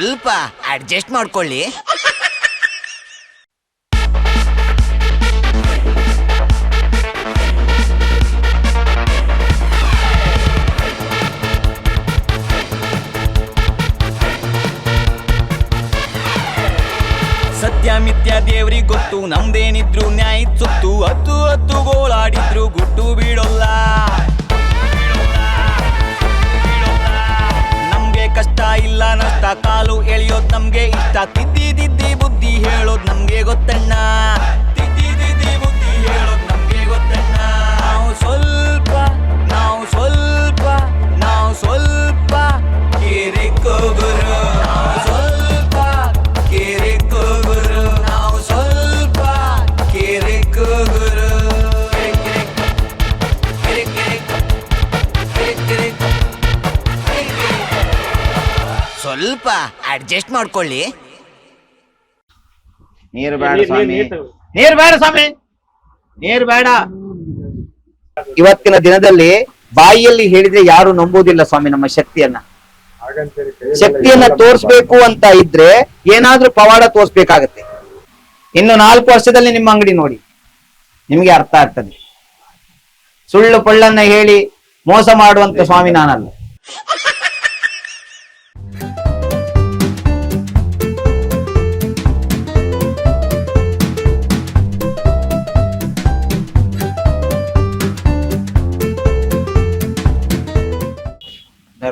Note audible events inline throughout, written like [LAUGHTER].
ಸ್ವಲ್ಪ ಅಡ್ಜಸ್ಟ್ ಮಾಡ್ಕೊಳ್ಳಿ. ಸತ್ಯ ಮಿಥ್ಯ ದೇವ್ರಿಗೆ ಗೊತ್ತು ನಮ್ದೇನಿದ್ರು ನ್ಯಾಯ ಸುತ್ತು. ಹತ್ತು ಹತ್ತು ಗೋಳಾಡಿದ್ರು ನಮ್ಗೆ ಇಷ್ಟ ತಿದ್ದಿ ತಿದ್ದಿ ಬುದ್ಧಿ ಹೇಳೋದ್ ನಮ್ಗೆ ಗೊತ್ತಣ್ಣ. ಸ್ವಲ್ಪ ಅಡ್ಜಸ್ಟ್ ಮಾಡ್ಕೊಳ್ಳಿ. ನೀರು ಬೇಡ ಸ್ವಾಮಿ. ನೀರು ಬೇಡ ಸ್ವಾಮಿ. ನೀರು ಬೇಡ. ಇವತ್ತಿನ ದಿನದಲ್ಲಿ ಬಾಯಿಯಲ್ಲಿ ಹೇಳಿದ್ರೆ ಯಾರು ನಂಬುವುದಿಲ್ಲ ಸ್ವಾಮಿ ನಮ್ಮ ಶಕ್ತಿಯನ್ನ. ಶಕ್ತಿಯನ್ನ ತೋರಿಸ್ಬೇಕು ಅಂತ ಇದ್ರೆ ಏನಾದ್ರೂ ಪವಾಡ ತೋರಿಸ್ಬೇಕಾಗತ್ತೆ. ಇನ್ನು ನಾಲ್ಕು ವರ್ಷದಲ್ಲಿ ನಿಮ್ಮ ಅಂಗಡಿ ನೋಡಿ. ನಿಮ್ಗೆ ಅರ್ಥ ಆಗ್ತದೆ. ಸುಳ್ಳು ಪಳ್ಳನ್ನ ಹೇಳಿ ಮೋಸ ಮಾಡುವಂತ ಸ್ವಾಮಿ ನಾನಲ್ಲ.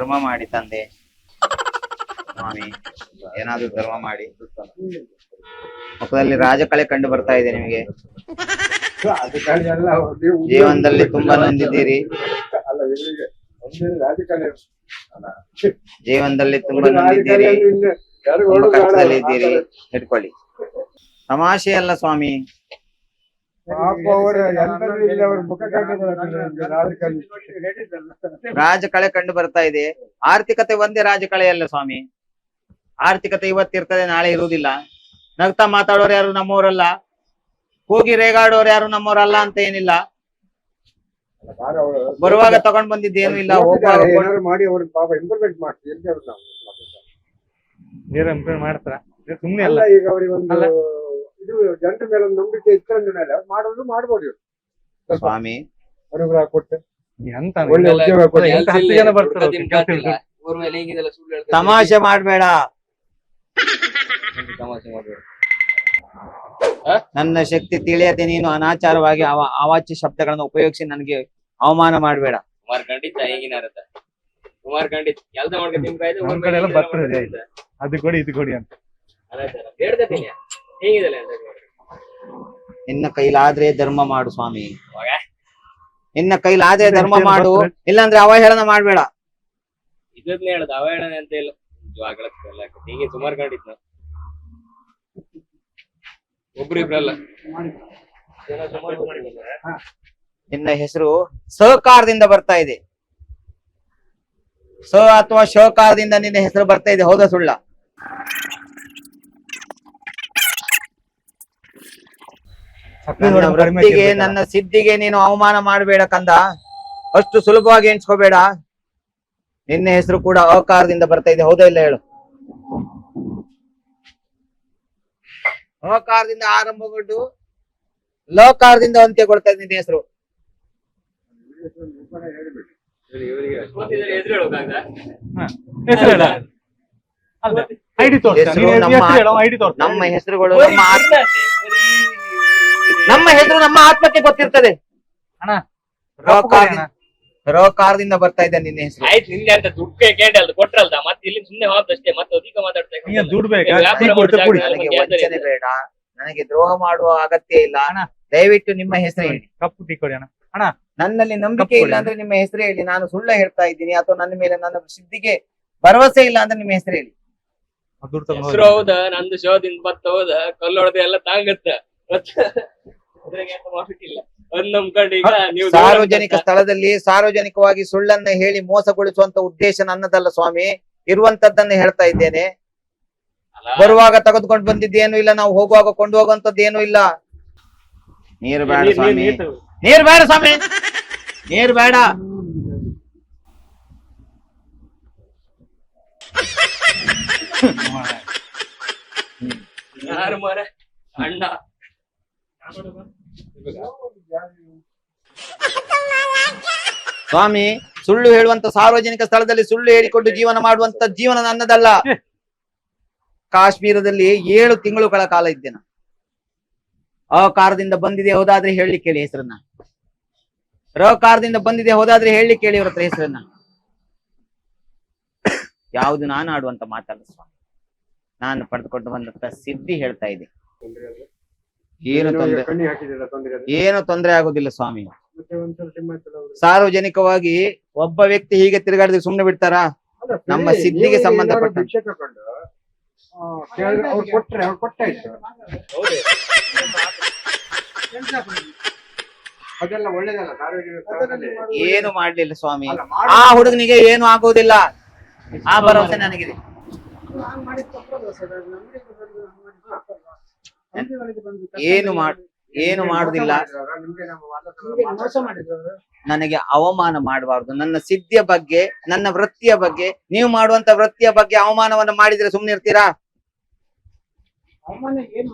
ಧರ್ಮ ಮಾಡಿ ತಂದೆ. ಸ್ವಾಮಿ, ಏನಾದ್ರೂ ಧರ್ಮ ಮಾಡಿ. ಮುಖದಲ್ಲಿ ರಾಜಕಳೆ ಕಂಡು ಬರ್ತಾ ಇದೆ ನಿಮಗೆ. ಜೀವನದಲ್ಲಿ ತುಂಬಾ ನೊಂದಿದ್ದೀರಿ. ಜೀವನದಲ್ಲಿ ತುಂಬಾ ನೊಂದಿದ್ದೀರಿ. ಇದ್ದೀರಿ. ಹಿಡ್ಕೊಳ್ಳಿ. ತಮಾಷೆ ಅಲ್ಲ ಸ್ವಾಮಿ. ರಾಜಕಳೆ ಕಂಡು ಬರ್ತಾ ಇದೆ. ಆರ್ಥಿಕತೆ ಒಂದೇ ರಾಜಕಳೆ ಅಲ್ಲ ಸ್ವಾಮಿ. ಆರ್ಥಿಕತೆ ಇವತ್ತಿರ್ತದೆ ನಾಳೆ ಇರುವುದಿಲ್ಲ. ನಗ್ತಾ ಮಾತಾಡೋರು ಯಾರು ನಮ್ಮವರಲ್ಲ? ಹೋಗಿ ರೇಗಾಡೋರು ಯಾರು ನಮ್ಮವರಲ್ಲ ಅಂತ ಏನಿಲ್ಲ. ಬರುವಾಗ ತಗೊಂಡ್ ಬಂದಿದ್ದೇನು ಇಲ್ಲ ಮಾಡಿ ಪಾಪ ಇಂಪ್ರೂವ್ಮೆಂಟ್ ಮಾಡ್ತೀವಿ ಬೇರೆ ಮಾಡ್ತಾರ? ಸುಮ್ನೆ ಅಲ್ಲ. ಈಗ ಅವ್ರಿಗೆ ಒಂದು. ಇದು ಜನರ ಮೇಲೆ ಒಂದು ನಂಬಿಕೆ ಇಟ್ಕೊಂಡ ಮೇಲೆ ಮಾಡೋದು ಮಾಡ್ಬೋದು ಇವ್ರು. ಸ್ವಾಮಿ. ಅನುಗ್ರಹ ಕೊಟ್ಟು ಎಂತ ಒಳ್ಳೆ ಉದ್ಯೋಗ ಕೊಟ್ಟು ಎಂತ ಹತ್ತು ಜನ ಬರ್ತಾರೆ ಅವ್ರು ಕೆಲ್ಸ ಇಲ್ದೆ. ತಮಾಷೆ ಮಾಡ್ಬೇಡ. ನನ್ನ ಶಕ್ತಿ ತಿಳಿಯದೆ ನೀನು ಅನಾಚಾರವಾಗಿ ಅವ ಅವಾಚ್ಯ ಶಬ್ದಗಳನ್ನು ಉಪಯೋಗಿಸಿ ನನಗೆ ಅವಮಾನ ಮಾಡಬೇಡ. ಕುಮಾರ್ ಖಂಡಿತ ಹೇಗಿನಾರತ್ತ ಕುಮಾರ್ ಖಂಡಿತ ಕೆಲಸ ಮಾಡ್ಕೊಂಡು ತಿನ್ಕಾಯ್ತು ನಮ್ ಕಡೆ ಎಲ್ಲ ಬರ್ತದೆ. ಅದು ಕೊಡಿ ಇದು ಕೊಡಿ ಅಂತ. ಹೇಳ್ತೀನಿ ಹೇಗಿದಲ್ಲ ಅಂತ ನಿನ್ನ ಕೈಲಾದ್ರೆ ಧರ್ಮ ಮಾಡು ಸ್ವಾಮಿ. ನಿನ್ನ ಕೈಲಾದ್ರೆ ಧರ್ಮ ಮಾಡು? ಇಲ್ಲಾಂದ್ರೆ ಅವಹೇಳನ ಮಾಡ್ಬೇಡ. ಇದನ್ನೇ ಹೇಳುದು ಅವಹೇಳನ ಅಂತ ಇಲ್ಲ. ನಿಜವಾಗ್ಲಲ್ಲ ಹೀಗೆ ಸುಮಾರು ಕಂಡಿದ್ ನಾವು ಒಬ್ರು ಇಬ್ರಲ್ಲ ಜನ ಸುಮಾರು ನಿನ್ನ ಹೆಸರು ಸಹಕಾರದಿಂದ ಬರ್ತಾ ಇದೆ. ಸ ಅಥವಾ ಶಕಾರದಿಂದ ನಿನ್ನ ಹೆಸರು ಬರ್ತಾ ಇದೆ ಹೌದಾ ಸುಳ್ಳ? ನನ್ನ ವೃತ್ತಿಗೆ ನನ್ನ ಸಿದ್ಧಿಗೆ ನೀನು ಅವಮಾನ ಮಾಡಬೇಡ ಕಂದ. ಅಷ್ಟು ಸುಲಭವಾಗಿ ಎಣಿಸ್ಕೋಬೇಡ. ನಿನ್ನ ಹೆಸರು ಕೂಡ ಅಕಾರದಿಂದ ಬರ್ತಾ ಇದೆ. ಹೌದಾ ಇಲ್ಲ ಹೇಳು? ಅಕಾರದಿಂದ ಆರಂಭಗೊಂಡು ಲೋಕಾರದಿಂದ ಅಂತ್ಯಗೊಳ್ತಾ ಇದೆ ನಿನ್ನ ಹೆಸರು. ನಮ್ಮ ಹೆಸರುಗಳು ನಮ್ಮ ನಮ್ಮ ಹೆಸರು ನಮ್ಮ ಆತ್ಮಕ್ಕೆ ಗೊತ್ತಿರ್ತದೆ. ಅಣ್ಣ ರಕಾರದಿಂದ ಅಣ್ಣ. ರಕಾರದಿಂದ ಬರ್ತಾ ಇದ್ದ ನಿನ್ನ ಹೆಸರು. ಆಯ್ತು ನಿಂದೆ ಅಂತ ದುಡ್ಡು ಕೊಟ್ರಲ್ದ? ಮತ್ತೆ ಇಲ್ಲಿ ಸುಮ್ಮನೆ ಹೋದಷ್ಟೇ ಮತ್ತೆ ಅಧಿಕ ಮಾತಾಡ್ತಾ ನನಗೆ. ಬೇಡ. ದ್ರೋಹ ಮಾಡುವ ಅಗತ್ಯ ಇಲ್ಲ. ಅಣ್ಣ. ದಯವಿಟ್ಟು ನಿಮ್ಮ ಹೆಸರು ಹೇಳಿ. ಕಪ್ಪು ಟೀ ಕೊಡಿ ಅಣ್ಣ. ನನ್ನಲ್ಲಿ ನಂಬಿಕೆ ಇಲ್ಲ ಅಂದ್ರೆ ನಿಮ್ಮ ಹೆಸರು ಹೇಳಿ. ನಾನು ಸುಳ್ಳ ಹೇಳ್ತಾ ಇದ್ದೀನಿ ಅಥವಾ ನನ್ನ ಮೇಲೆ ನನ್ನ ಸಿದ್ಧಿಗೆ ಭರವಸೆ ಇಲ್ಲ ಅಂದ್ರೆ ನಿಮ್ಮ ಹೆಸರು ಹೇಳಿ. ಹೆಸರು ಹೌದ? ನಂದು ಶೋದಿಂದ ಬತ್ತ ಹೌದ? ಕಲ್ಲೊಡೆದ ಎಲ್ಲ ತಾಂಗತ್ತ? ಈಗ ನೀವು ಸಾರ್ವಜನಿಕ ಸ್ಥಳದಲ್ಲಿ ಸಾರ್ವಜನಿಕವಾಗಿ ಸುಳ್ಳನ್ನ ಹೇಳಿ ಮೋಸಗೊಳಿಸುವಂತ ಉದ್ದೇಶ ನನ್ನದಲ್ಲ ಸ್ವಾಮಿ. ಇರುವಂತದ್ದನ್ನ ಹೇಳ್ತಾ ಇದ್ದೇನೆ. ಬರುವಾಗ ತೆಗೆದುಕೊಂಡು ಬಂದಿದ್ದೇನು ಇಲ್ಲ ನಾವು ಹೋಗುವಾಗ ಕೊಂಡು ಹೋಗುವಂತದ್ದು ಏನು ಇಲ್ಲ. ನೀರು ಬೇಡ ಸ್ವಾಮಿ. ನೀರ್ ನೀರು. ಬೇಡ ಸ್ವಾಮಿ. ನೀರು ಬೇಡ. ಯಾರು ಮರ? ಅಣ್ಣ. ಸ್ವಾಮಿ, ಸುಳ್ಳು ಹೇಳುವಂತ ಸಾರ್ವಜನಿಕ ಸ್ಥಳದಲ್ಲಿ ಸುಳ್ಳು ಹೇಳಿಕೊಂಡು ಜೀವನ ಮಾಡುವಂತ ಜೀವನ ನನ್ನದಲ್ಲ. ಕಾಶ್ಮೀರದಲ್ಲಿ ಏಳು ತಿಂಗಳುಗಳ ಕಾಲ ಇದ್ದೆ ನಾನು. ಅಕಾರದಿಂದ ಬಂದಿದೆ ಹೋದಾದ್ರೆ ಹೇಳಿ ಕೇಳಿ ಹೆಸರನ್ನ. ರಕಾರದಿಂದ ಬಂದಿದೆ ಹೋದಾದ್ರೆ ಹೇಳಲಿಕ್ಕೆ ಕೇಳಿ ಅವ್ರ ಹತ್ರ ಹೆಸರನ್ನ. ಯಾವುದು ನಾನು ಆಡುವಂತ ಮಾತಲ್ಲ ಸ್ವಾಮಿ. ನಾನು ಪಡೆದುಕೊಂಡು ಬಂದಂತ ಸಿದ್ಧಿ ಹೇಳ್ತಾ ಇದೆ ಏನು ತೊಂದರೆ. ಏನು ತೊಂದರೆ ಆಗುದಿಲ್ಲ ಸ್ವಾಮಿ. ಸಾರ್ವಜನಿಕವಾಗಿ ಒಬ್ಬ ವ್ಯಕ್ತಿ ಹೀಗೆ ತಿರುಗಾಡಿದ್ರೆ ಸುಮ್ನೆ ಬಿಡ್ತಾರಾ? ನಮ್ಮ ಸಿದ್ಧಿಗೆ ಸಂಬಂಧಪಟ್ಟ- ಏನು ಮಾಡ್ಲಿಲ್ಲ ಸ್ವಾಮಿ. ಆ ಹುಡುಗನಿಗೆ ಏನು ಆಗೋದಿಲ್ಲ. ಆ ಭರವಸೆ ನನಗಿದೆ. ಏನು ಮಾಡ್ ಏನು ಮಾಡುದಿಲ್ಲ. ನನಗೆ ಅವಮಾನ ಮಾಡಬಾರ್ದು. ನನ್ನ ಸಿದ್ಧಿಯ ಬಗ್ಗೆ ನನ್ನ ವೃತ್ತಿಯ ಬಗ್ಗೆ ನೀವು ಮಾಡುವಂತ ವೃತ್ತಿಯ ಬಗ್ಗೆ ಅವಮಾನವನ್ನು ಮಾಡಿದ್ರೆ ಸುಮ್ಮನೆ ಇರ್ತೀರಾ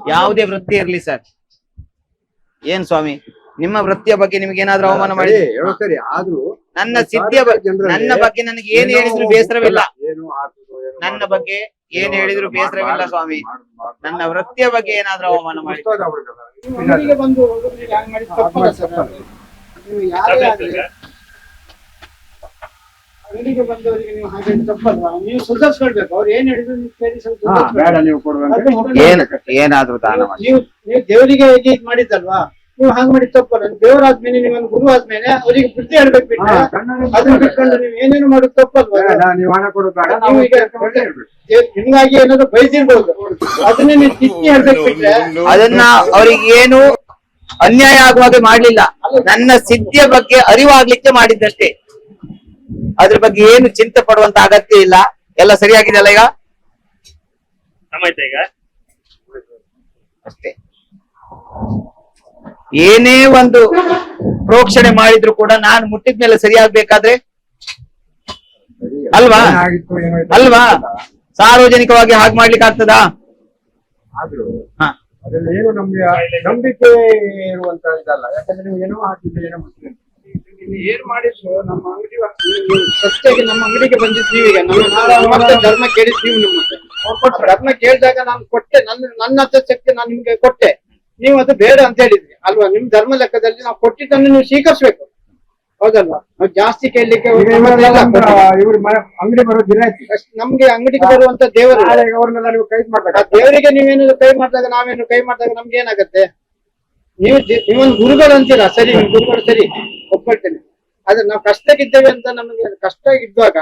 ಯಾವುದೇ ವೃತ್ತಿ ಇರ್ಲಿ ಸರ್. ಏನ್ ಸ್ವಾಮಿ? ನಿಮ್ಮ ವೃತ್ತಿಯ ಬಗ್ಗೆ ನಿಮ್ಗೆ ಏನಾದ್ರೂ ಅವಮಾನ ಮಾಡಿ ಆದ್ರೂ ನನ್ನ ಸಿದ್ಧಿಯ ಬಗ್ಗೆ ನನ್ನ ಬಗ್ಗೆ ನನಗೆ ಏನು ಹೇಳಿದ್ರು ಬೇಸರವಿಲ್ಲ. ನನ್ನ ಬಗ್ಗೆ ಏನ್ ಹೇಳಿದ್ರು ಬೇಸರವಿಲ್ಲ ಸ್ವಾಮಿ. ನನ್ನ ವೃತ್ತಿಯ ಬಗ್ಗೆ ಏನಾದ್ರೂ ಅವಮಾನ ಮಾಡಿ. ನೀವು ಅಂಗಡಿಗೆ ಬಂದವರಿಗೆ ಹಾಗೆ ತಪ್ಪಲ್ವಾ? ಸುಧಾರಿಸ್ಕೊಳ್ಬೇಕು. ಅವ್ರು ಏನ್ ಹೇಳಿದ್ರು ಕೇಳಿ ಸ್ವಲ್ಪ ಏನಾದ್ರೂ ದಾನ ಮಾಡಿ. ನೀವು ನೀವು ದೇವರಿಗೆ ಹೇಗೆ ಇದ್ ಮಾಡಿದ್ದಲ್ವಾ? ನೀವು ಹಾಗೆ ಮಾಡಿ ತಪ್ಪಲ್ಲ ದೇವರಾದ್ಮೇಲೆ ನೀವೊಂದು ಗುರು ಆದ್ಮೇಲೆ ಅವರಿಗೆ ಬುದ್ಧಿ ಹೇಳ್ಬೇಕು ಬಿಟ್ಟು ಅದನ್ನ ಬಿಟ್ಕೊಂಡು ನೀವು ಏನೇನು ಮಾಡೋದು ತಪ್ಪಲ್ವಾ? ನೀವು ಹಣ ಕೊಡೋದು ನೀವು ಈಗ ನಿಮ್ಗಾಗಿ ಏನಾದ್ರು ಬಯಸಿರ್ಬೋದು ಅದನ್ನ ನೀವು ಚಿಂತೆ ಹೇಳ್ಬೇಕು ಬಿಟ್ರೆ ಅದನ್ನ ಅವ್ರಿಗೆ ಏನು ಅನ್ಯಾಯ ಆಗುವಾಗ ಮಾಡ್ಲಿಲ್ಲ. ನನ್ನ ಸಿದ್ಧಿಯ ಬಗ್ಗೆ ಅರಿವಾಗ್ಲಿಕ್ಕೆ ಮಾಡಿದ್ದಷ್ಟೇ. ಅದ್ರ ಬಗ್ಗೆ ಏನು ಚಿಂತೆ ಪಡುವಂತ ಅಗತ್ಯ ಇಲ್ಲ. ಎಲ್ಲ ಸರಿಯಾಗಿದೆಯಲ್ಲ ಈಗ? ಸಮಾಯ್ತಾ ಈಗ. ಅಷ್ಟೇ. ಏನೇ ಒಂದು ಪ್ರೋಕ್ಷಣೆ ಮಾಡಿದ್ರು ಕೂಡ ನಾನು ಮುಟ್ಟಿದ ಮೇಲೆ ಸರಿಯಾಗ್ಬೇಕಾದ್ರೆ? ಅಲ್ವಾ? ಅಲ್ವಾ? ಸಾರ್ವಜನಿಕವಾಗಿ ಹಾಗೆ ಮಾಡ್ಲಿಕ್ಕೆ ಆಗ್ತದಾ ಏನು ನಮ್ಗೆ ನಂಬಿಕೆ ಇರುವಂತ ಇದಲ್ಲ. ಯಾಕಂದ್ರೆ ನೀವು ಏನೋ ಹಾಕಿದ್ರೆ ಏನೋ ನೀವು ಏನ್ ಮಾಡಿದ್ರು ನಮ್ಮ ಅಂಗಡಿ ಸತ್ಯಾಗಿ ನಮ್ಮ ಅಂಗಡಿಗೆ ಬಂದಿದ್ವಿ ಈಗ. ನಮ್ಮ ಧರ್ಮ ಕೇಳಿದ್ವಿ ನಿಮ್ಮ. ಧರ್ಮ ಕೇಳಿದಾಗ ನಾನು ಕೊಟ್ಟೆ. ನನ್ನ ನನ್ನ ಶಕ್ತಿ ನಾನು ನಿಮ್ಗೆ ಕೊಟ್ಟೆ. ನೀವು ಅದು ಬೇಡ ಅಂತ ಹೇಳಿದ್ರಿ. ಅಲ್ವಾ? ನಿಮ್ ಧರ್ಮ ಲೆಕ್ಕದಲ್ಲಿ ನಾವು ಕೊಟ್ಟಿದ್ದನ್ನು ನೀವು ಸ್ವೀಕರಿಸ್ಬೇಕು. ಹೌದಲ್ವಾ? ನಾವು ಜಾಸ್ತಿ ಕೇಳಲಿಕ್ಕೆ ಇವ್ರು ಅಂಗಡಿ ಬರೋ ದಿನ ನಮ್ಗೆ ಅಂಗಡಿಗೆ ಬರುವಂತ ದೇವರು. ಅವ್ರನ್ನೆಲ್ಲ ನೀವು ಕೈ ಮಾಡ್ಬೇಕು. ದೇವರಿಗೆ ನೀವೇನಾದ್ರು ಕೈ ಮಾಡಿದಾಗ ನಾವೇನು ಕೈ ಮಾಡಿದಾಗ ನಮ್ಗೆ ಏನಾಗತ್ತೆ? ನೀವು ನೀವೊಂದು ಗುರುಗಳು ಅಂತೀರಾ? ಸರಿ ಗುರುಗಳು ಸರಿ ಒಪ್ಕೊಳ್ತೇನೆ. ಆದ್ರೆ ನಾವು ಕಷ್ಟಕ್ಕಿದ್ದೇವೆ ಅಂತ ನಮಗೆ ಕಷ್ಟ ಇದ್ದಾಗ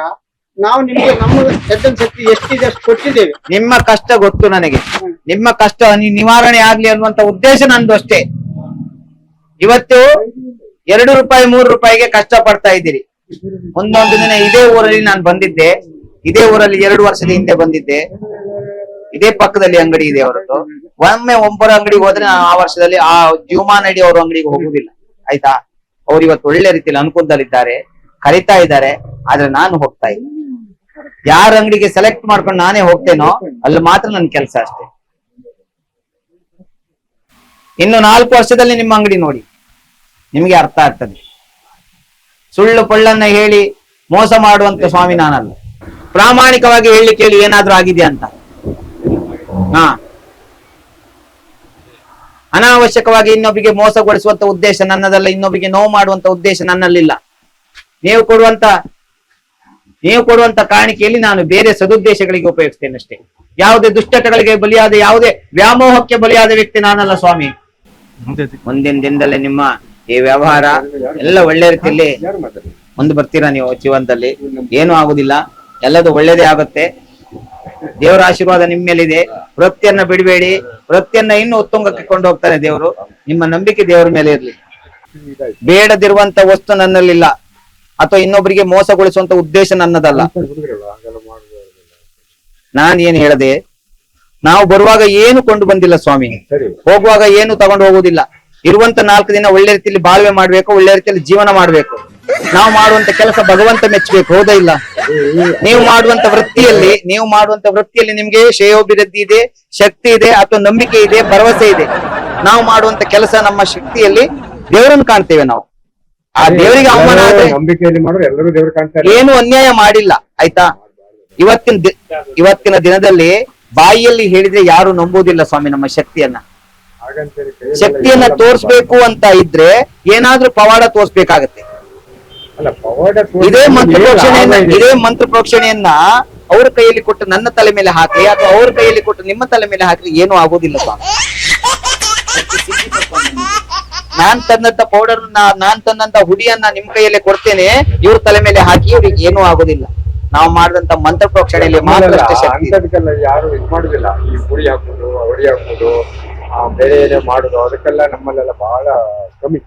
ನಾವು ನಿಮ್ಗೆ ನಮ್ಮ ಎದ್ದನ್ ಶಕ್ತಿ ಎಷ್ಟಿದೆ ಅಷ್ಟು ಕೊಟ್ಟಿದ್ದೇವೆ. ನಿಮ್ಮ ಕಷ್ಟ ಗೊತ್ತು ನನಗೆ. ನಿಮ್ಮ ಕಷ್ಟ ನಿ- ನಿವಾರಣೆ ಆಗ್ಲಿ ಅನ್ನುವಂತ ಉದ್ದೇಶ ನಂದು ಅಷ್ಟೇ. ಇವತ್ತು ಎರಡು ರೂಪಾಯಿ ಮೂರು ರೂಪಾಯಿಗೆ ಕಷ್ಟ ಪಡ್ತಾ ಇದ್ದೀರಿ. ಒಂದೊಂದು ದಿನ ಇದೇ ಊರಲ್ಲಿ ನಾನು ಬಂದಿದ್ದೆ. ಇದೇ ಊರಲ್ಲಿ ಎರಡು ವರ್ಷದ ಹಿಂದೆ ಬಂದಿದ್ದೆ. ಇದೇ ಪಕ್ಕದಲ್ಲಿ ಅಂಗಡಿ ಇದೆ ಅವರದ್ದು. ಒಮ್ಮೆ ಒಬ್ಬರ ಅಂಗಡಿಗೆ ಹೋದ್ರೆ ನಾನು ಆ ವರ್ಷದಲ್ಲಿ ಆ ಜೀವಮಾನ ಇಡೀ ಅವ್ರ ಅಂಗಡಿಗೆ ಹೋಗುದಿಲ್ಲ. ಆಯ್ತಾ? ಅವ್ರು ಇವತ್ತು ಒಳ್ಳೆ ರೀತಿಯಲ್ಲಿ ಅನುಕೂಲದಲ್ಲಿದ್ದಾರೆ. ಕರಿತಾ ಇದ್ದಾರೆ. ಆದ್ರೆ ನಾನು ಹೋಗ್ತಾ ಇಲ್ಲ. ಯಾರ ಅಂಗಡಿಗೆ ಸೆಲೆಕ್ಟ್ ಮಾಡ್ಕೊಂಡು ನಾನೇ ಹೋಗ್ತೇನೋ, ಅಲ್ಲಿ ಮಾತ್ರ ನನ್ನ ಕೆಲಸ ಅಷ್ಟೇ. ಇನ್ನು ನಾಲ್ಕು ವರ್ಷದಲ್ಲಿ ನಿಮ್ಮ ಅಂಗಡಿ ನೋಡಿ. ನಿಮಗೆ ಅರ್ಥ ಆಗ್ತದೆ. ಸುಳ್ಳು ಪೊಳ್ಳನ್ನ ಹೇಳಿ ಮೋಸ ಮಾಡುವಂತ ಸ್ವಾಮಿ ನಾನಲ್ಲ. ಪ್ರಾಮಾಣಿಕವಾಗಿ ಹೇಳಿ ಕೇಳಿ ಏನಾದ್ರೂ ಆಗಿದೆ ಅಂತ. ಹಾ. ಅನಾವಶ್ಯಕವಾಗಿ ಇನ್ನೊಬ್ಬರಿಗೆ ಮೋಸಗೊಳಿಸುವಂತ ಉದ್ದೇಶ ನನ್ನದಲ್ಲ ಇನ್ನೊಬ್ಬರಿಗೆ ನೋವು ಮಾಡುವಂತ ಉದ್ದೇಶ ನನ್ನಲ್ಲಿಲ್ಲ. ನೀವು ಕೊಡುವಂತ ನೀವು ಕೊಡುವಂತ ಕಾಣಿಕೆಯಲ್ಲಿ ನಾನು ಬೇರೆ ಸದುದ್ದೇಶಗಳಿಗೆ ಉಪಯೋಗಿಸ್ತೇನೆ ಅಷ್ಟೇ. ಯಾವುದೇ ದುಷ್ಟತೆಗಳಿಗೆ ಬಲಿಯಾದ ಯಾವುದೇ ವ್ಯಾಮೋಹಕ್ಕೆ ಬಲಿಯಾದ ವ್ಯಕ್ತಿ ನಾನಲ್ಲ ಸ್ವಾಮಿ. ಮುಂದಿನ ದಿನದಲ್ಲಿ ನಿಮ್ಮ ಈ ವ್ಯವಹಾರ ಎಲ್ಲ ಒಳ್ಳೆ ರೀತಿಯಲ್ಲಿ ಮುಂದೆ ಬರ್ತೀರಾ ನೀವು ಜೀವನದಲ್ಲಿ? ಏನೂ ಆಗುದಿಲ್ಲ. ಎಲ್ಲದು ಒಳ್ಳೇದೇ ಆಗುತ್ತೆ. ದೇವರ ಆಶೀರ್ವಾದ ನಿಮ್ಮ ಮೇಲಿದೆ. ವೃತ್ತಿಯನ್ನ ಬಿಡಬೇಡಿ. ವೃತ್ತಿಯನ್ನ ಇನ್ನೂ ಉತ್ತುಂಗಕ್ಕೆ ಕೊಂಡು ಹೋಗ್ತಾರೆ ದೇವರು. ನಿಮ್ಮ ನಂಬಿಕೆ ದೇವರ ಮೇಲೆ ಇರಲಿ. ಬೇಡದಿರುವಂತ ವಸ್ತು ನನ್ನಲ್ಲಿಲ್ಲ. ಅಥವಾ ಇನ್ನೊಬ್ಬರಿಗೆ ಮೋಸಗೊಳಿಸುವಂತ ಉದ್ದೇಶ ನನ್ನದಲ್ಲ. ನಾನ್ ಏನ್ ಹೇಳದೆ? ನಾವು ಬರುವಾಗ ಏನು ಕೊಂಡು ಬಂದಿಲ್ಲ ಸ್ವಾಮಿ. ಹೋಗುವಾಗ ಏನು ತಗೊಂಡು ಹೋಗುದಿಲ್ಲ ಇರುವಂತ ನಾಲ್ಕು ದಿನ ಒಳ್ಳೆ ರೀತಿಯಲ್ಲಿ ಬಾಳ್ವೆ ಮಾಡ್ಬೇಕು ಒಳ್ಳೆ ರೀತಿಯಲ್ಲಿ ಜೀವನ ಮಾಡ್ಬೇಕು. ನಾವು ಮಾಡುವಂತ ಕೆಲಸ ಭಗವಂತ ಮೆಚ್ಚಬೇಕು ಹೌದಾ ಇಲ್ಲ? ನೀವು ಮಾಡುವಂತ ವೃತ್ತಿಯಲ್ಲಿ ನೀವು ಮಾಡುವಂತ ವೃತ್ತಿಯಲ್ಲಿ ನಿಮ್ಗೆ ಶ್ರೇಯೋಭಿವೃದ್ಧಿ ಇದೆ ಶಕ್ತಿ ಇದೆ ಅಥವಾ ನಂಬಿಕೆ ಇದೆ ಭರವಸೆ ಇದೆ. ನಾವು ಮಾಡುವಂತ ಕೆಲಸ ನಮ್ಮ ಶಕ್ತಿಯಲ್ಲಿ ದೇವರನ್ನು ಕಾಣ್ತೇವೆ ನಾವು. ಆ ದೇವರಿಗೆ ಅವಮಾನ ಆದ್ರೆ ನಂಬಿಕೆಯಲ್ಲಿ ಮಾಡೋರು ಎಲ್ಲರೂ ದೇವ್ರು ಕಾಣ್ತಾರೆ ಏನು ಅನ್ಯಾಯ ಮಾಡಿಲ್ಲ ಆಯ್ತಾ? ಇವತ್ತಿನ ದಿ- ಇವತ್ತಿನ ದಿನದಲ್ಲಿ ಬಾಯಿಯಲ್ಲಿ ಹೇಳಿದ್ರೆ ಯಾರು ನಂಬುವುದಿಲ್ಲ ಸ್ವಾಮಿ ನಮ್ಮ ಶಕ್ತಿಯನ್ನ. ಹಾಗಂತೇಳಿ ಶಕ್ತಿಯನ್ನ ಎಲ್ಲ ತೋರ್ಸ್ಬೇಕು ಅಂತ ಇದ್ರೆ ಏನಾದ್ರೂ ಪವಾಡ ತೋರ್ಸ್ಬೇಕಾಗತ್ತೆ. ಅಲ್ಲ ಪವಾಡ ತೋರಿಸಿ ಇದೇ ಮಂತ್ರ ಏನು ಪ್ರೋಕ್ಷಣೆಯನ್ನ ಇದೇ? ಮಂತ್ರ ಪ್ರೋಕ್ಷಣೆಯನ್ನ ಅವ್ರ ಕೈಯಲ್ಲಿ ಕೊಟ್ಟು ನನ್ನ ತಲೆ ಮೇಲೆ ಹಾಕಿ ಅಥವಾ ಅವ್ರ ಕೈಯಲ್ಲಿ ಕೊಟ್ಟು ನಿಮ್ಮ ತಲೆ ಮೇಲೆ ಹಾಕಿ ಏನು ಆಗೋದಿಲ್ಲ ಸ್ವಾಮಿ. ನಾನ್ ತಂದಂತ ಪೌಡರ್ ನಾನ್ ತಂದಂತ ಹುಡಿಯನ್ನ ನಿಮ್ ಕೈಯಲ್ಲೇ ಕೊಡ್ತೇನೆ. ಇವ್ರ ತಲೆ ಮೇಲೆ ಹಾಕಿ ಇವ್ರಿಗೆ ಏನೂ ಆಗೋದಿಲ್ಲ. ನಾವು ಮಾಡಿದಂತ ಮಂತ್ರ ಪ್ರೋಕ್ಷಣೆಯಲ್ಲಿ ಮಾತ್ರ ಅಲ್ಲ, ಅಷ್ಟೇ ಶಕ್ತಿ ಇದೆ. ಅಂಥದಕ್ಕೆಲ್ಲ ಯಾರು ಇದು ಮಾಡುದಿಲ್ಲ. ಈ ಪುಡಿ ಹಾಕುದು ಹೊಡಿ ಹಾಕುದು ಆ ಬೇರೆ ಏನೇ ಮಾಡುದು ಅದಕ್ಕೆಲ್ಲ ನಮ್ಮಲ್ಲೆಲ್ಲ ಬಹಳ ಕಮ್ಮಿ.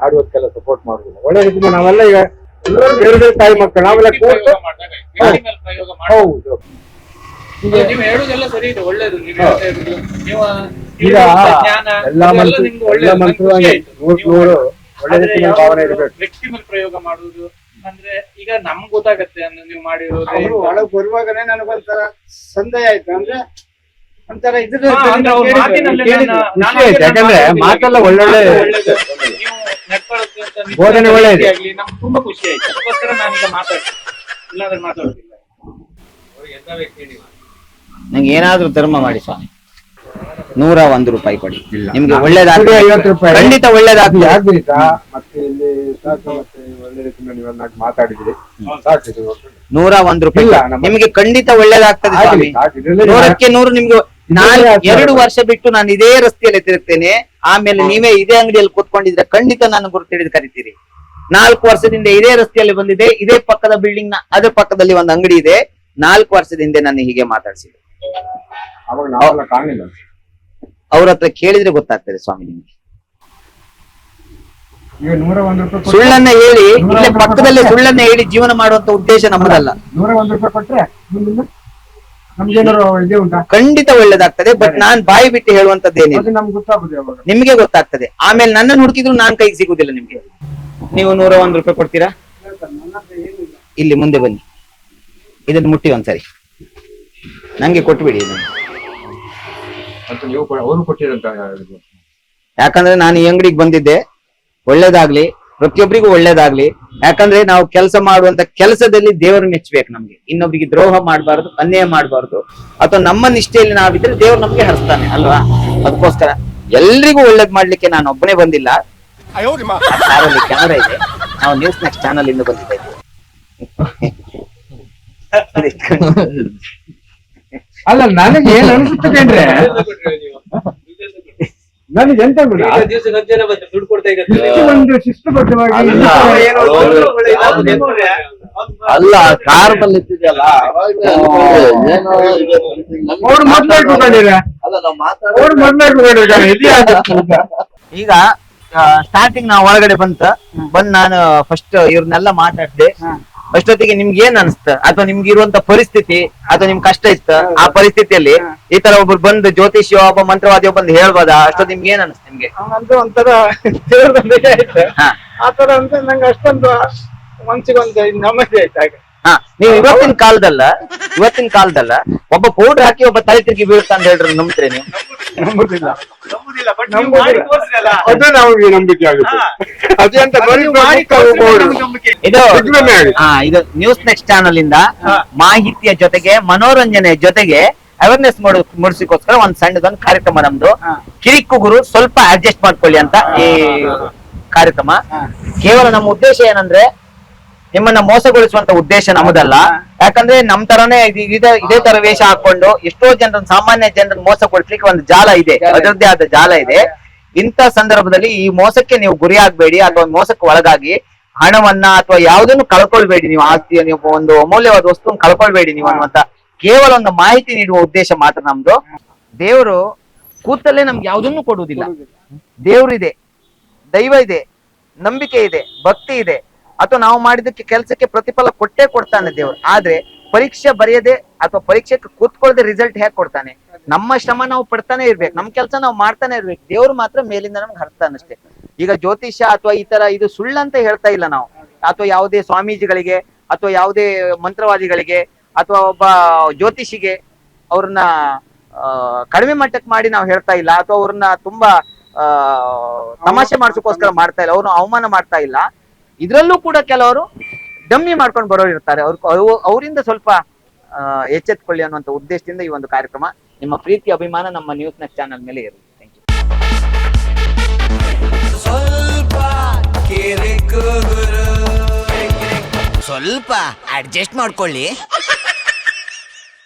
ಯಾರು ಅದಕ್ಕೆಲ್ಲ ಸಪೋರ್ಟ್ ಮಾಡುದಿಲ್ಲ. ಒಳ್ಳೆ ರೀತಿ ನಾವೆಲ್ಲ ಈಗ ಎಲ್ಲರೂ ಬೇರೆ ಬೇರೆ ತಾಯಿ ಮಕ್ಕಳು ನಾವೆಲ್ಲ ಕೂತು ಹೌದು. ನೀವು ಹೇಳುದೆಲ್ಲ ಸರಿ ಇದೆ ಒಳ್ಳೇದು. ನೀವು ಹೇಳ್ತಾ ಇರೋದು. ನೀವು ಈಗ ಎಲ್ಲಾ ಎಲ್ಲ ಒಳ್ಳೆ ಭಾವನೆ ಇರಬೇಕು. ವ್ಯಕ್ತಿ ಮೇಲೆ ಪ್ರಯೋಗ ಮಾಡುವುದು ಅಂದ್ರೆ ಈಗ ನಮ್ಗೆ ಗೊತ್ತಾಗತ್ತೆ ಅಂದ್ರೆ ನೀವು ಮಾಡಿರೋದು ಒಳಗ್ ಬರುವಾಗನೇ ನನಗೊಂಥರ ಸಂದೇಹ ಆಯ್ತು. ಅಂದ್ರೆ ಒಂಥರ ಇದ್ರ ಯಾಕಂದ್ರೆ ಮಾತೆಲ್ಲ ಒಳ್ಳೊಳ್ಳೆ ಬೋಧನೆ ಒಳ್ಳೆ ಇದೆ. ಆಗ್ಲಿ, ನಮ್ಗೆ ತುಂಬಾ ಖುಷಿ ಆಯ್ತು. ಅದಕ್ಕೋಸ್ಕರ ನಾನೀಗ ಮಾತಾಡ್ತೀನಿ. ಇಲ್ಲಾಂದ್ರೆ ಮಾತಾಡೋದಿಲ್ಲ ನಂಗೆ ಏನಾದ್ರೂ ಧರ್ಮ ಮಾಡಿ ಸ್ವಾಮಿ. ನೂರ ಒಂದು ರೂಪಾಯಿ ಕೊಡಿ ಇಲ್ಲ. ನಿಮ್ಗೆ ಒಳ್ಳೇದಾಗ್ತದೆ ಐವತ್ತು ರೂಪಾಯಿ. ಖಂಡಿತ ಒಳ್ಳೇದಾಗ್ತದೆ ಆಗ್ಬಿಡಿತಾ ಮತ್ತೆ ಇಲ್ಲಿ ಸಾಕು ಮತ್ತೆ ಒಳ್ಳೆ ರೀತಿಯಿಂದ ನೀವು ನಾಲ್ಕು ಮಾತಾಡಿದ್ರಿ ಸಾಕು ಇದು. ನೂರ ಒಂದ್ ರೂಪಾಯಿ ಇಲ್ಲ, ಕೊಡಿ. ನಮ್ಮ- ನಿಮ್ಗೆ ಖಂಡಿತ ಒಳ್ಳೇದಾಗ್ತದೆ ಆಗ್ಲಿ, ಸ್ವಾಮಿ ಸಾಕು. ಇದರಲ್ಲಿ ನೂರಕ್ಕೆ ನೂರು ನಿಮ್ಗೆ ನಾನ್ ಆಗ್ತದೆ. ಎರಡು ವರ್ಷ ಬಿಟ್ಟು ನಾನು ಇದೇ ರಸ್ತೆಯಲ್ಲಿ ತಿರುಗ್ತೇನೆ ಆಮೇಲೆ ನೀವೇ ಇದೇ ಅಂಗಡಿಯಲ್ಲಿ ಕೂತ್ಕೊಂಡಿದ್ರೆ ಖಂಡಿತ ನಾನು ಗುರುತು ಹಿಡಿದು ಕರಿತೀರಿ ನಾಲ್ಕು ವರ್ಷದಿಂದ ಇದೇ ರಸ್ತೆಯಲ್ಲಿ ಬಂದಿದೆ ಇದೇ ಪಕ್ಕದ ಬಿಲ್ಡಿಂಗ್ನ ಅದ್ರ ಪಕ್ಕದಲ್ಲಿ ಒಂದು ಅಂಗಡಿ ಇದೆ ನಾಲ್ಕು ವರ್ಷದಿಂದ ನಾನು ಹೀಗೆ ಮಾತಾಡ್ಸಿದೆ ಅವಾಗ ನಾವೆಲ್ಲ ಕಾಣಲಿಲ್ಲ ಅವ್ರ ಹತ್ರ ಕೇಳಿದ್ರೆ ಗೊತ್ತಾಗ್ತದೆ ಸ್ವಾಮಿ ನಿಮ್ಗೆ. ಸುಳ್ಳನ್ನ ಹೇಳಿ ಇಲ್ಲೇ ಪಕ್ಕದಲ್ಲೇ ಸುಳ್ಳನ್ನ ಹೇಳಿ ಜೀವನ ಮಾಡುವಂತ ಉದ್ದೇಶ ನಮ್ಮದಲ್ಲ. ನೂರ ಒಂದು ರೂಪಾಯಿ ಕೊಟ್ರೆ ಮುಂದಿನ ನಮ್ಗೇನಾರು ಇದೇ ಉಂಟಾ? ಖಂಡಿತ ಒಳ್ಳೇದಾಗ್ತದೆ ಬಟ್ ನಾನ್ ಬಾಯಿ ಬಿಟ್ಟು ಹೇಳುವಂತದ್ದೇನೆ ಅದು ನಮ್ಗೆ ಗೊತ್ತಾಗುದು ಯಾವಾಗ ನಿಮ್ಗೆ ಗೊತ್ತಾಗ್ತದೆ. ಆಮೇಲೆ ನನ್ನನ್ನು ಹುಡುಕಿದ್ರು ನಾನ್ ಕೈಗೆ ಸಿಗುದಿಲ್ಲ ನಿಮ್ಗೆ. ನೀವು ನೂರ ಒಂದ್ ರೂಪಾಯಿ ಕೊಡ್ತೀರಾ? ಇಲ್ಲಿ ಮುಂದೆ ಬನ್ನಿ. ಇದನ್ನು ಮುಟ್ಟಿ ಒಂದ್ಸರಿ. ನಂಗೆ ಕೊಟ್ಬಿಡಿ ಇದನ್ನ. ಮತ್ತು ನೀವು ಕೊಡ- ಅವರು ಕೊಟ್ಟಿರಂತ ಯಾಕಂದ್ರೆ ನಾನು ಈ ಅಂಗಡಿಗೆ ಬಂದಿದ್ದೆ. ಒಳ್ಳೇದಾಗ್ಲಿ ಪ್ರತಿಯೊಬ್ಬರಿಗೂ ಒಳ್ಳೇದಾಗ್ಲಿ. ಯಾಕಂದ್ರೆ ನಾವು ಕೆಲಸ ಮಾಡುವಂತ ಕೆಲಸದಲ್ಲಿ ದೇವರು ಮೆಚ್ಚಬೇಕು ನಮ್ಗೆ. ಇನ್ನೊಬ್ಬರಿಗೆ ದ್ರೋಹ ಮಾಡಬಾರ್ದು ಅನ್ಯಾಯ ಮಾಡಬಾರ್ದು. ಅಥವಾ ನಮ್ಮ ನಿಷ್ಠೆಯಲ್ಲಿ ನಾವಿದ್ರೆ ದೇವ್ರು ನಮ್ಗೆ ಹರಿಸ್ತಾನೆ ಅಲ್ವಾ? ಅದಕ್ಕೋಸ್ಕರ ಎಲ್ರಿಗೂ ಒಳ್ಳೇದ್ ಮಾಡ್ಲಿಕ್ಕೆ ನಾನು ಒಬ್ಬನೇ ಬಂದಿಲ್ಲ. ಕ್ಯಾಮರಾ ಇದೆ. ನಾವು ನ್ಯೂಸ್ ನೆಕ್ಸ್ಟ್ ಚಾನಲ್ ಇಂದ ಬಂದಿದ್ದೆ [LAUGHS] ಅಲ್ಲ ನನಗೆ ಏನ್ ಅನಿಸುತ್ತದೆ ಅಂದ್ರೆ? ನನಗೆ ಎಂತ ಒಂದು ಶಿಸ್ತುಬದ್ಧವಾಗಿ ಅಲ್ಲ, ಕಾರ್ ಬಂದು ಅವ್ರು ಅವ್ರು. ಈಗ ಸ್ಟಾರ್ಟಿಂಗ್ ನಾವು ಒಳಗಡೆ ಬಂತ. ಬಂದ್ ನಾನು ಫಸ್ಟ್ ಇವ್ರನ್ನೆಲ್ಲ ಮಾತಾಡ್ದೆ. ಅಷ್ಟೊತ್ತಿಗೆ ನಿಮ್ಗೆ ಏನ್ ಅನ್ಸ್ತ? ಅಥವಾ ನಿಮ್ಗೆ ಇರುವಂತ ಪರಿಸ್ಥಿತಿ ಅಥವಾ ನಿಮ್ ಕಷ್ಟ ಇತ್ತ? ಆ ಪರಿಸ್ಥಿತಿಯಲ್ಲಿ ಈ ತರ ಒಬ್ರು ಬಂದು ಜ್ಯೋತಿಷ್ಯ ಒಬ್ಬ ಮಂತ್ರವಾದಿ ಬಂದು ಹೇಳ್ಬೋದ? ಅಷ್ಟೊತ್ತು ನಿಮ್ಗೆ ಏನ್ ಅನ್ಸ್ತ ನಿಮ್ಗೆ? ಒಂಥರ ದೇವ್ರ ಆಯ್ತು ಹಾ. ಆತರ ಅಂದ್ರೆ ನಂಗೆ ಅಷ್ಟೊಂದು ಮನ್ಸಿಗೊಂದು ನೆಮ್ಮದಿ ಆಯ್ತು ಹಾಗೆ. ಹಾ ನೀವು ಇವತ್ತಿನ ಕಾಲದಲ್ಲ ಇವತ್ತಿನ ಕಾಲದಲ್ಲ ಒಬ್ಬ ಪೌಡರ್ ಹಾಕಿ ಒಬ್ಬ ತಲೆ ತಿರುಗಿ ಬೀಳ್ತಾ ಅಂತ ಹೇಳ್ರಿ ನಂಬ್ತೀರಿ ನೀವು. ನಂಬುದಿಲ್ಲ. ನಂಬುದಿಲ್ಲ ಬಟ್ ನೀವು ಮಾಡಿ ಅದು ನಮಗೆ ನಂಬಿಕೆ ಆಗುತ್ತೆ. ಅದೇ ಅಂತ ಹೋಗ್ಬೋದು. ಇದು. ಹಾ ಇದು ನ್ಯೂಸ್ ನೆಕ್ಸ್ಟ್ ಚಾನಲ್ ಇಂದ ಮಾಹಿತಿಯ ಜೊತೆಗೆ ಮನೋರಂಜನೆ ಜೊತೆಗೆ ಅವೇರ್ನೆಸ್ ಮೂಡಿಸಿಕೋಸ್ಕರ ಒಂದ್ ಸಣ್ಣದೊಂದು ಕಾರ್ಯಕ್ರಮ ನಮ್ದು. ಕಿರಿಕು ಗುರು ಸ್ವಲ್ಪ ಅಡ್ಜಸ್ಟ್ ಮಾಡ್ಕೊಳ್ಳಿ ಅಂತ ಈ ಕಾರ್ಯಕ್ರಮ. ಕೇವಲ ನಮ್ಮ ಉದ್ದೇಶ ಏನಂದ್ರೆ ನಿಮ್ಮನ್ನ ಮೋಸಗೊಳಿಸುವಂತ ಉದ್ದೇಶ ನಮ್ದಲ್ಲ ಯಾಕಂದ್ರೆ ನಮ್ ತರನೇ ಇದು- ತರ ವೇಷ ಹಾಕೊಂಡು ಎಷ್ಟೋ ಜನರ ಸಾಮಾನ್ಯ ಜನರನ್ನ ಮೋಸಗೊಳಿಸ್ಲಿಕ್ಕೆ ಒಂದು ಜಾಲ ಇದೆ. ಅದರದ್ದೇ ಆದ ಜಾಲ ಇದೆ. ಇಂಥ ಸಂದರ್ಭದಲ್ಲಿ ಈ ಮೋಸಕ್ಕೆ ನೀವು ಗುರಿ ಆಗ್ಬೇಡಿ ಅಥವಾ ಮೋಸಕ್ಕೆ ಒಳಗಾಗಿ ಹಣವನ್ನ ಅಥವಾ ಯಾವುದನ್ನು ಕಳ್ಕೊಳ್ಬೇಡಿ ನೀವು ಆಸ್ತಿಯ ನೀವು ಒಂದು ಅಮೂಲ್ಯವಾದ ವಸ್ತುವನ್ನು ಕಳ್ಕೊಳ್ಬೇಡಿ ನೀವು ಅನ್ನುವಂತ ಕೇವಲ ಒಂದು ಮಾಹಿತಿ ನೀಡುವ ಉದ್ದೇಶ ಮಾತ್ರ ನಮ್ದು. ದೇವರು ಕೂತಲ್ಲೇ ನಮ್ಗೆ ಯಾವುದನ್ನು ಕೊಡುವುದಿಲ್ಲ. ದೇವ್ರಿದೆ ದೈವ ಇದೆ ನಂಬಿಕೆ ಇದೆ ಭಕ್ತಿ ಇದೆ. ಅಥವಾ ನಾವು ಮಾಡಿದಕ್ಕೆ ಕೆಲಸಕ್ಕೆ ಪ್ರತಿಫಲ ಕೊಟ್ಟೇ ಕೊಡ್ತಾನೆ ದೇವ್ರು. ಆದ್ರೆ ಪರೀಕ್ಷೆ ಬರೆಯದೆ ಅಥವಾ ಪರೀಕ್ಷೆಗೆ ಕೂತ್ಕೊಳ್ಳದೆ ರಿಸಲ್ಟ್ ಹೇಗೆ ಕೊಡ್ತಾನೆ? ನಮ್ಮ ಶ್ರಮ ನಾವು ಪಡ್ತಾನೆ ಇರ್ಬೇಕು ನಮ್ ಕೆಲಸ ನಾವು ಮಾಡ್ತಾನೆ ಇರ್ಬೇಕು. ದೇವ್ರು ಮಾತ್ರ ಮೇಲಿಂದ ನಮ್ಗೆ ಹರ್ತಾನಷ್ಟೇ ಈಗ ಜ್ಯೋತಿಷ್ಯ ಅಥವಾ ಈ ತರ ಇದು ಸುಳ್ಳಂತ ಹೇಳ್ತಾ ಇಲ್ಲ ನಾವು. ಅಥವಾ ಯಾವುದೇ ಸ್ವಾಮೀಜಿಗಳಿಗೆ ಅಥವಾ ಯಾವುದೇ ಮಂತ್ರವಾದಿಗಳಿಗೆ ಅಥವಾ ಒಬ್ಬ ಜ್ಯೋತಿಷಿಗೆ ಅವ್ರನ್ನ ಕಡಿಮೆ ಮಟ್ಟಕ್ಕೆ ಮಾಡಿ ನಾವು ಹೇಳ್ತಾ ಇಲ್ಲ. ಅಥವಾ ಅವ್ರನ್ನ ತುಂಬಾ ತಮಾಷೆ ಮಾಡ್ಸೋಕೋಸ್ಕರ ಮಾಡ್ತಾ ಇಲ್ಲ. ಅವ್ರನ್ನ ಅವಮಾನ ಮಾಡ್ತಾ ಇಲ್ಲ. ಇದ್ರಲ್ಲೂ ಕೂಡ ಕೆಲವರು ಡಮ್ಮಿ ಮಾಡ್ಕೊಂಡು ಬರೋರು ಇರ್ತಾರೆ. ಅವ್ರ ಅವರಿಂದ ಸ್ವಲ್ಪ ಎಚ್ಚೆತ್ಕೊಳ್ಳಿ ಅನ್ನುವಂತ ಉದ್ದೇಶದಿಂದ ಈ ಒಂದು ಕಾರ್ಯಕ್ರಮ ನಿಮ್ಮ ಪ್ರೀತಿ, ಅಭಿಮಾನ ನಮ್ಮ ನ್ಯೂಸ್ ನೆಕ್ಸ್ಟ್ ಚಾನಲ್ ಮೇಲೆ ಇರಲಿ ಸ್ವಲ್ಪ ಅಡ್ಜಸ್ಟ್ ಮಾಡ್ಕೊಳ್ಳಿ.